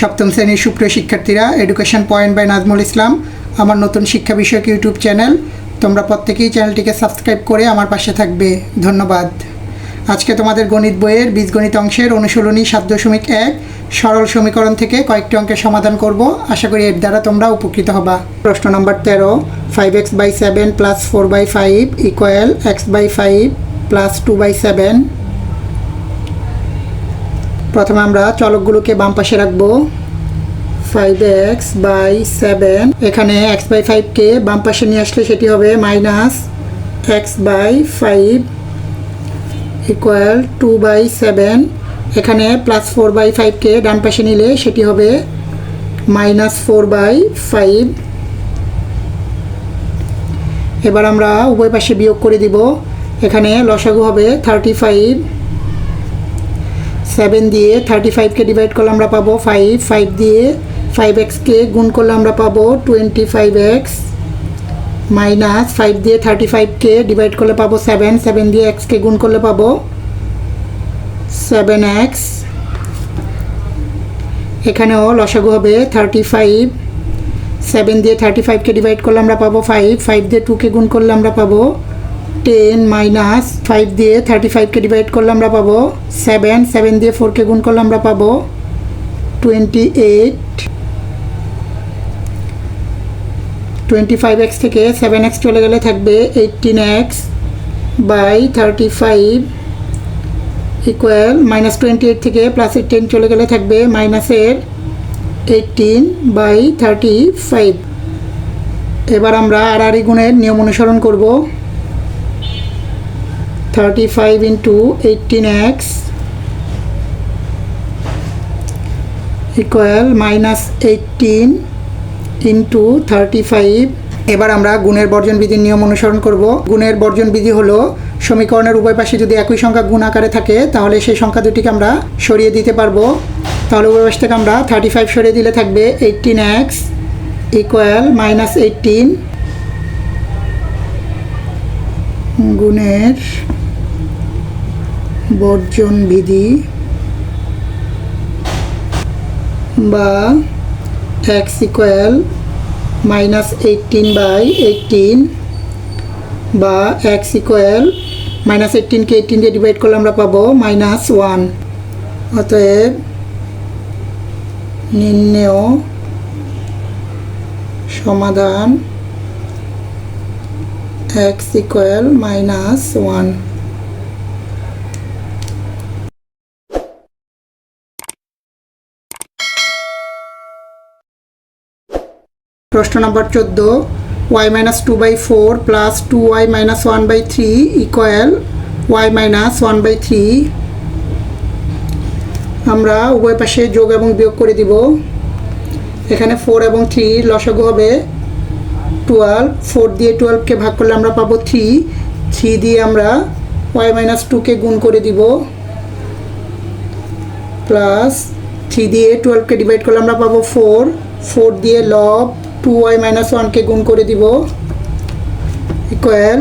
সপ্তম শ্রেণির সুপ্রিয় শিক্ষার্থীরা education point by Najmul Islam আমার নতুন শিক্ষা বিষয়ক ইউটিউব চ্যানেল তোমরা প্রত্যেকেই চ্যানেলটিকে সাবস্ক্রাইব করে আমার পাশে থাকবে। ধন্যবাদ। আজকে তোমাদের গণিত বইয়ের বীজগণিত অংশের অনুশীলনী সাত দশমিক এক, সরল সমীকরণ থেকে কয়েকটি অঙ্কের সমাধান করব। আশা করি এর দ্বারা তোমরা উপকৃত হবা। প্রশ্ন নম্বর তেরো five x by seven plus four by five equal x by five plus two by seven প্রথমে আমরা চলকগুলোকে বাম পাশে রাখব। ফাইভ এক্স বাই সেভেন এখানে এক্স বাই ফাইভকে বাম পাশে নিয়ে আসলে সেটি হবে minus x by five equal two by seven এখানে প্লাস ফোর বাই ফাইভকে ডান পাশে নিলে সেটি হবে মাইনাস ফোর বাই ফাইভ এবার আমরা উভয় পাশে বিয়োগ করে দিব। এখানে লসাগু হবে থার্টি ফাইভ সেভেন দিয়ে থার্টি ফাইভকে ডিভাইড করলে আমরা পাবো ফাইভ ফাইভ দিয়ে ফাইভ এক্সকে গুণ করলে আমরা পাবো twenty five x minus five দিয়ে থার্টি ফাইভকে ডিভাইড করলে পাবো সেভেন সেভেন দিয়ে এক্সকে গুণ করলে পাবো সেভেন এক্স এখানেও লসাগু হবে থার্টি ফাইভ সেভেন দিয়ে থার্টি ফাইভকে ডিভাইড করলে আমরা পাবো ফাইভ ফাইভ দিয়ে টুকে গুণ করলে আমরা পাবো টেন মাইনাস ফাইভ দিয়ে থার্টি ফাইভকে ডিভাইড করলে আমরা পাবো সেভেন সেভেন দিয়ে ফোরকে গুণ করলে আমরা পাবো twenty eight twenty five x থেকে সেভেন এক্স চলে গেলে থাকবে eighteen x by thirty five equal minus twenty eight থেকে প্লাস এইটিন চলে গেলে থাকবে মাইনাসের এইটিন বাই থার্টি ফাইভ এবার আমরা আড়াআড়ি গুণের নিয়ম অনুসরণ করব। Thirty five into eighteen x equal minus eighteen into thirty five এবার আমরা গুণের বর্জন বিধির নিয়ম অনুসরণ করব। গুণের বর্জন বিধি হলো সমীকরণের উভয় পাশে যদি একই সংখ্যা গুণ আকারে থাকে, তাহলে সেই সংখ্যা দুটিকে আমরা সরিয়ে দিতে পারব। তাহলে উভয় পাশ থেকে আমরা থার্টি ফাইভ সরিয়ে দিলে থাকবে eighteen x equal minus eighteen গুণের বর্জন বিধি বা x equal minus eighteen by eighteen বা এক্স ইকুয়াল মাইনাস এইটিনকে এইটিন দিয়ে ডিভাইড করলে আমরা পাবো মাইনাস ওয়ান অতএব নির্ণেয় সমাধান এক্স ইকুয়াল মাইনাস ওয়ান প্রশ্ন নম্বর চোদ্দ y minus two by four plus two y minus one by three equal y minus one by three আমরা উভয় পাশে যোগ এবং বিয়োগ করে দিব। এখানে ফোর এবং থ্রি লসাগু হবে। টুয়েলভ ফোর দিয়ে টুয়েলভকে ভাগ করলে আমরা পাবো থ্রি থ্রি দিয়ে আমরা ওয়াই মাইনাস টুকে গুণ করে দিব। প্লাস থ্রি দিয়ে টুয়েলভকে ডিভাইড করলে আমরা পাবো ফোর ফোর দিয়ে লব টু ওয়াই মাইনাস ওয়ানকে গুণ করে দিব ইকুয়াল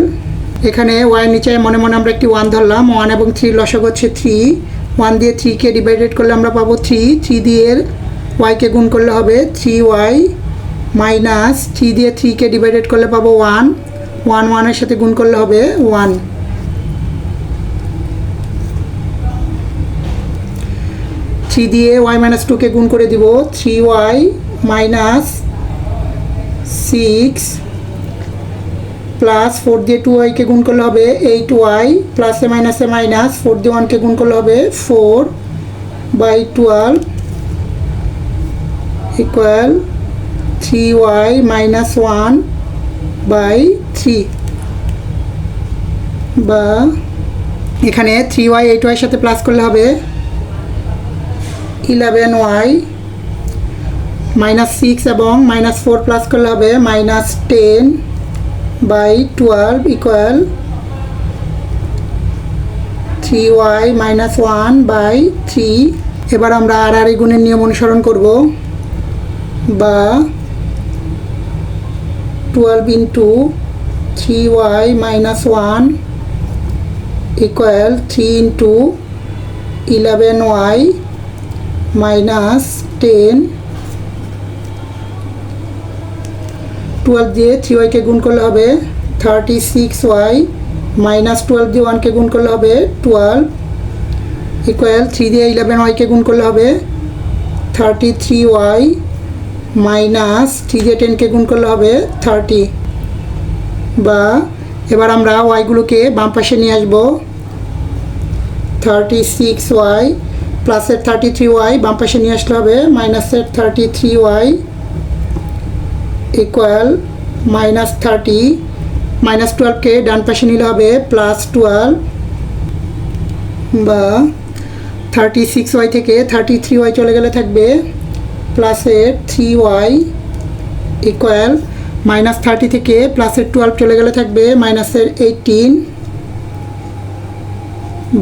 এখানে ওয়াই নিচে মনে মনে আমরা একটি ওয়ান ধরলাম। ওয়ান এবং থ্রি লসক হচ্ছে থ্রি ওয়ান দিয়ে থ্রিকে ডিভাইডেড করলে আমরা পাবো থ্রি থ্রি দিয়ে ওয়াইকে গুণ করলে হবে থ্রি ওয়াই মাইনাস থ্রি দিয়ে থ্রিকে ডিভাইডেড করলে পাবো ওয়ান ওয়ান ওয়ানের সাথে গুণ করলে হবে ওয়ান থ্রি দিয়ে ওয়াই মাইনাস টুকে গুণ করে দিব three y minus six plus four দিয়ে টু ওয়াইকে গুণ করলে হবে এইট ওয়াই প্লাসে মাইনাসে মাইনাস ফোর দিয়ে ওয়ানকে গুণ করলে হবে four by twelve equal three y minus one by three বা এখানে থ্রি ওয়াই এইট ওয়াইয়ের সাথে প্লাস করলে হবে ইলেভেন ওয়াই মাইনাস সিক্স এবং মাইনাস ফোর প্লাস করলে হবে minus ten by twelve equal three y minus one by three এবার আমরা আর আর গুণের নিয়ম অনুসরণ করব। বা twelve into three y minus one equal three into eleven y minus ten twelve দিয়ে থ্রি ওয়াইকে গুণ করলে হবে thirty six y minus twelve দিয়ে ওয়ানকে গুণ করলে হবে টুয়েলভ ইকুয়াল থ্রি দিয়ে ইলেভেন ওয়াইকে গুণ করলে হবে thirty three y minus three দিয়ে টেনকে গুণ করলে হবে থার্টি বা এবার আমরা ওয়াইগুলোকে বাম পাশে নিয়ে আসব থার্টি সিক্স ওয়াই প্লাসের থার্টি থ্রি ওয়াই বাম পাশে নিয়ে আসলে হবে মাইনাসের thirty three y equal minus thirty minus টুয়েলভকে ডান পাশে নিলে হবে প্লাস টুয়েলভ বা থার্টি সিক্স ওয়াই থেকে থার্টি থ্রি ওয়াই চলে গেলে থাকবে প্লাসের three y equal minus thirty থেকে প্লাসের টুয়েলভ চলে গেলে থাকবে মাইনাসের এইটিন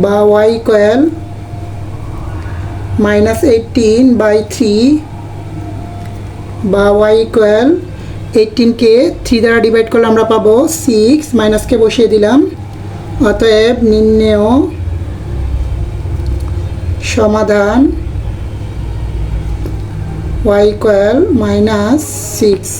বা y equal minus eighteen by three বা ওয়াই ইকুয়াল এইটিনকে থ্রি দ্বারা ডিভাইড করলে আমরা পাবো সিক্স মাইনাসকে বসিয়ে দিলাম। অতএব নির্ণেয় সমাধান ওয়াই ইকুয়াল মাইনাস সিক্স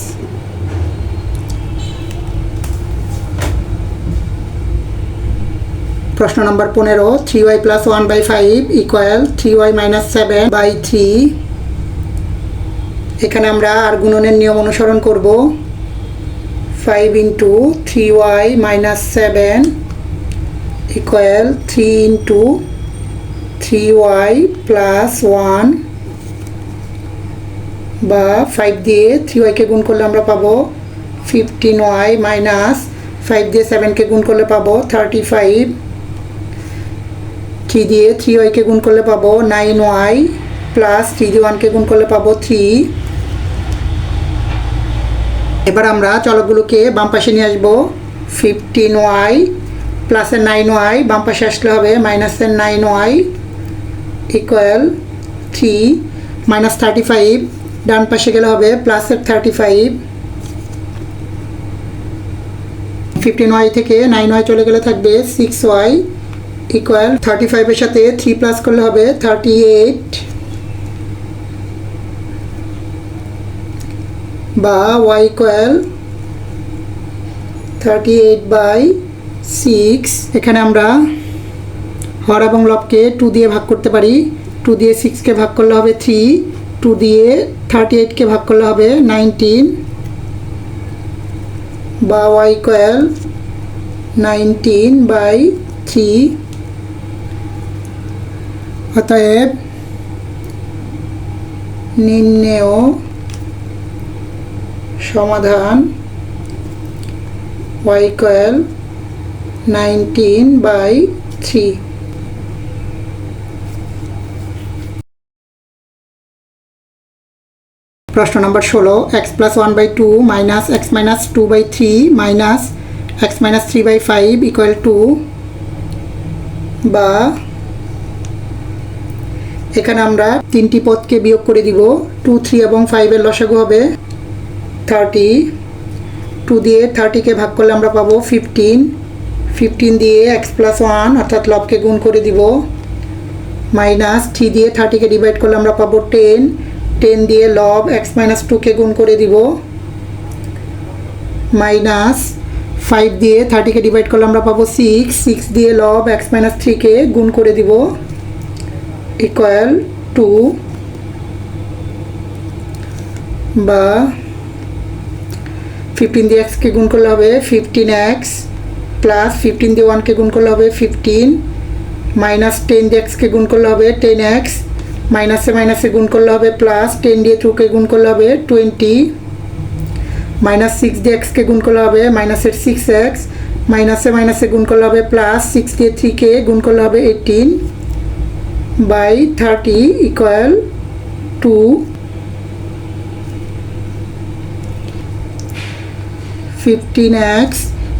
প্রশ্ন নম্বর পনেরো three y plus one by five equal three y minus seven by three এখানে আমরা আর গুণনের নিয়ম অনুসরণ করব। Five into three y minus seven equal three into three y plus one বা ফাইভ দিয়ে থ্রি ওয়াইকে গুণ করলে আমরা পাবো ফিফটিন ওয়াই মাইনাস ফাইভ দিয়ে সেভেনকে গুণ করলে পাবো থার্টি ফাইভ থ্রি দিয়ে থ্রি ওয়াইকে গুণ করলে পাবো নাইন ওয়াই প্লাস থ্রি দিয়ে ওয়ানকে গুণ করলে পাবো থ্রি এবার আমরা চলকগুলোকে বাম পাশে নিয়ে আসব। ফিফটিন ওয়াই প্লাসের নাইন ওয়াই বাম পাশে আসলে হবে মাইনাসের nine y equal three minus thirty five ডান পাশে গেলে হবে প্লাসের থার্টি ফাইভ ফিফটিন ওয়াই থেকে নাইন ওয়াই চলে গেলে থাকবে সিক্স ওয়াই ইকুয়াল থার্টি ফাইভের সাথে থ্রি প্লাস করলে হবে থার্টি এইট বা y equal thirty eight by six এখানে আমরা হর এবং লবকে টু দিয়ে ভাগ করতে পারি। টু দিয়ে সিক্সকে ভাগ করলে হবে থ্রি টু দিয়ে থার্টি এইটকে ভাগ করলে হবে নাইনটিন বা y equal nineteen by three অতএব নিম্নেয় সমাধান y equal nineteen by three প্রশ্ন নম্বর ষোলো x plus one by two minus x minus two by three minus x minus three by five equal two বা এখানে আমরা তিনটি পদকে বিয়োগ করে দিব টু থ্রি এবং ফাইভের লসাগু হবে। থার্টি টু দিয়ে থার্টিকে ভাগ করলে আমরা পাবো ফিফটিন ফিফটিন দিয়ে এক্স প্লাস ওয়ান অর্থাৎ লবকে গুণ করে দিব মাইনাস থ্রি দিয়ে থার্টিকে ডিভাইড করলে আমরা পাবো টেন টেন দিয়ে লব এক্স মাইনাস টুকে গুণ করে দিব মাইনাস ফাইভ দিয়ে থার্টিকে ডিভাইড করলে আমরা পাবো সিক্স সিক্স দিয়ে লব এক্স মাইনাস থ্রিকে গুণ করে দিব ইকুয়াল টু বা ফিফটিন দিয়ে এক্সকে গুণ করলে হবে ফিফটিন এক্স প্লাস ফিফটিন দিয়ে ওয়ানকে গুণ করলে হবে ফিফটিন মাইনাস টেন দিয়ে এক্সকে গুণ করলে হবে টেন এক্স মাইনাসে মাইনাসে গুণ করলে হবে প্লাস টেন দিয়ে টুকে গুণ করলে হবে টোয়েন্টি মাইনাস সিক্স দিয়ে এক্সকে গুণ করলে হবে মাইনাসের সিক্স এক্স মাইনাসে মাইনাসে গুণ করলে হবে প্লাস সিক্স দিয়ে থ্রিকে গুণ করলে হবে eighteen by thirty equal two fifteen x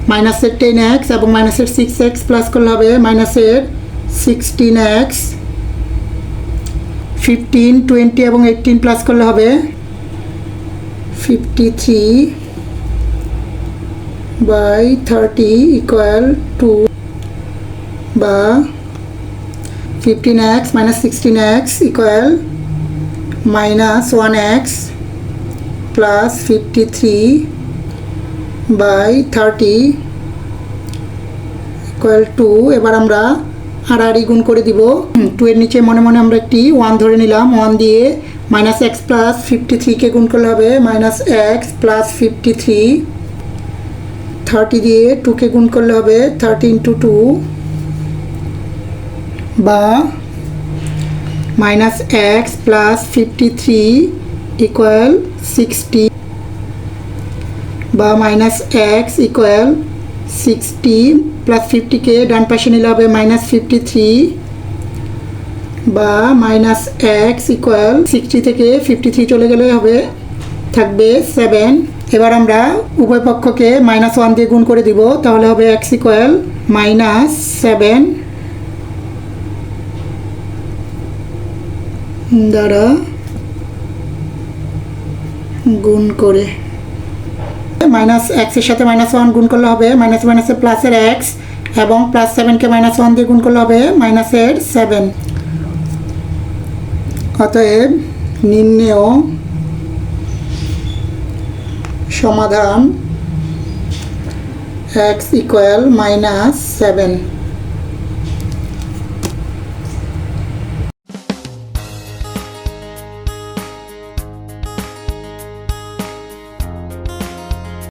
মাইনাসের টেন এক্স এবং মাইনাসের সিক্স এক্স প্লাস করলে হবে মাইনাসের সিক্সটিন এক্স ফিফটিন টোয়েন্টি এবং এইটিন প্লাস করলে হবে fifty three by thirty equal two বা fifteen x minus sixteen x equal minus one x plus fifty three by thirty equal two এবার আমরা আড়াআড়ি গুণ করে দিব। টু এর নিচে মনে মনে আমরা একটি ওয়ান ধরে নিলাম। ওয়ান দিয়ে মাইনাস এক্স প্লাস ফিফটি থ্রিকে গুণ করলে হবে minus x plus fifty three thirty দিয়ে টুকে গুণ করলে হবে থার্টি ইন্টু টু বা minus x plus fifty three equal sixty বা minus x equal sixty plus ফিফটিকে ডান পাশে নিলে হবে মাইনাস ফিফটি থ্রি বা মাইনাস এক্স ইকুয়াল সিক্সটি থেকে ফিফটি থ্রি চলে গেলে হবে, থাকবে সেভেন এবার আমরা উভয় পক্ষকে মাইনাস ওয়ান দিয়ে গুণ করে দিব, তাহলে হবে এক্স ইকুয়াল মাইনাস সেভেন দ্বারা গুণ করে মাইনাস এক্সের সাথে মাইনাস ওয়ান গুণ করলে হবে মাইনাস মাইনাসে প্লাসের এক্স এবং প্লাস সেভেনকে মাইনাস ওয়ান দিয়ে গুণ করলে হবে মাইনাসের সেভেন অতএব নির্ণেয় সমাধান এক্স ইকুয়াল মাইনাস সেভেন